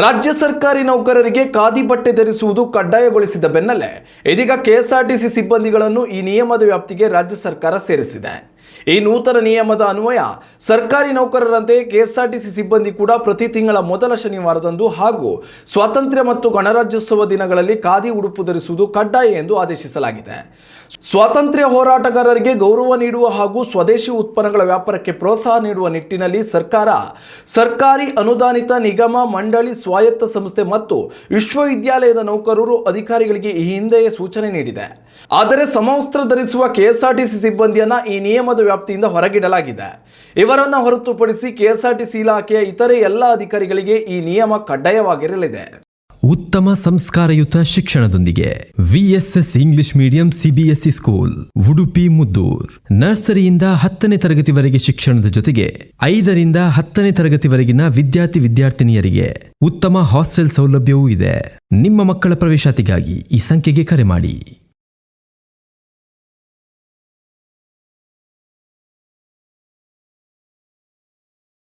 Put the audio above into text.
ರಾಜ್ಯ ಸರ್ಕಾರಿ ನೌಕರರಿಗೆ ಖಾದಿ ಬಟ್ಟೆ ಧರಿಸುವುದು ಕಡ್ಡಾಯಗೊಳಿಸಿದ ಬೆನ್ನಲ್ಲೇ ಇದೀಗ ಕೆಎಸ್ಆರ್ಟಿಸಿ ಸಿಬ್ಬಂದಿಗಳನ್ನು ಈ ನಿಯಮದ ವ್ಯಾಪ್ತಿಗೆ ರಾಜ್ಯ ಸರ್ಕಾರ ಸೇರಿಸಿದೆ. ಈ ನೂತನ ನಿಯಮದ ಅನ್ವಯ ಸರ್ಕಾರಿ ನೌಕರರಂತೆ ಕೆಎಸ್ಆರ್ಟಿಸಿ ಸಿಬ್ಬಂದಿ ಕೂಡ ಪ್ರತಿ ತಿಂಗಳ ಮೊದಲ ಶನಿವಾರದಂದು ಹಾಗೂ ಸ್ವಾತಂತ್ರ್ಯ ಮತ್ತು ಗಣರಾಜ್ಯೋತ್ಸವ ದಿನಗಳಲ್ಲಿ ಖಾದಿ ಉಡುಪು ಧರಿಸುವುದು ಕಡ್ಡಾಯ ಎಂದು ಆದೇಶಿಸಲಾಗಿದೆ. ಸ್ವಾತಂತ್ರ್ಯ ಹೋರಾಟಗಾರರಿಗೆ ಗೌರವ ನೀಡುವ ಹಾಗೂ ಸ್ವದೇಶಿ ಉತ್ಪನ್ನಗಳ ವ್ಯಾಪಾರಕ್ಕೆ ಪ್ರೋತ್ಸಾಹ ನೀಡುವ ನಿಟ್ಟಿನಲ್ಲಿ ಸರ್ಕಾರ, ಸರ್ಕಾರಿ ಅನುದಾನಿತ ನಿಗಮ, ಮಂಡಳಿ, ಸ್ವಾಯತ್ತ ಸಂಸ್ಥೆ ಮತ್ತು ವಿಶ್ವವಿದ್ಯಾಲಯದ ನೌಕರರು ಅಧಿಕಾರಿಗಳಿಗೆ ಈ ಹಿಂದೆಯೇ ಸೂಚನೆ ನೀಡಿದೆ. ಆದರೆ ಸಮವಸ್ತ್ರ ಧರಿಸುವ ಕೆಎಸ್ಆರ್ಟಿಸಿ ಸಿಬ್ಬಂದಿಯನ್ನ ಈ ನಿಯಮದ ವ್ಯಾಪ್ತಿಯಿಂದ ಹೊರಗಿಡಲಾಗಿದೆ. ಇವರನ್ನ ಹೊರತುಪಡಿಸಿ ಕೆಎಸ್ಆರ್ಟಿಸಿ ಇಲಾಖೆಯ ಇತರೆ ಎಲ್ಲ ಅಧಿಕಾರಿಗಳಿಗೆ ಈ ನಿಯಮ ಕಡ್ಡಾಯವಾಗಿರಲಿದೆ. ಉತ್ತಮ ಸಂಸ್ಕಾರಯುತ ಶಿಕ್ಷಣದೊಂದಿಗೆ VSS English medium CBSE school, Udupi, Muddur. ನರ್ಸರಿಯಿಂದ ಹತ್ತನೇ ತರಗತಿವರೆಗೆ ಶಿಕ್ಷಣದ ಜೊತೆಗೆ ಐದರಿಂದ ಹತ್ತನೇ ತರಗತಿವರೆಗಿನ ವಿದ್ಯಾರ್ಥಿ ವಿದ್ಯಾರ್ಥಿನಿಯರಿಗೆ ಉತ್ತಮ ಹಾಸ್ಟೆಲ್ ಸೌಲಭ್ಯವೂ ಇದೆ. ನಿಮ್ಮ ಮಕ್ಕಳ ಪ್ರವೇಶಾತಿಗಾಗಿ ಈ ಸಂಖ್ಯೆಗೆ ಕರೆ ಮಾಡಿ.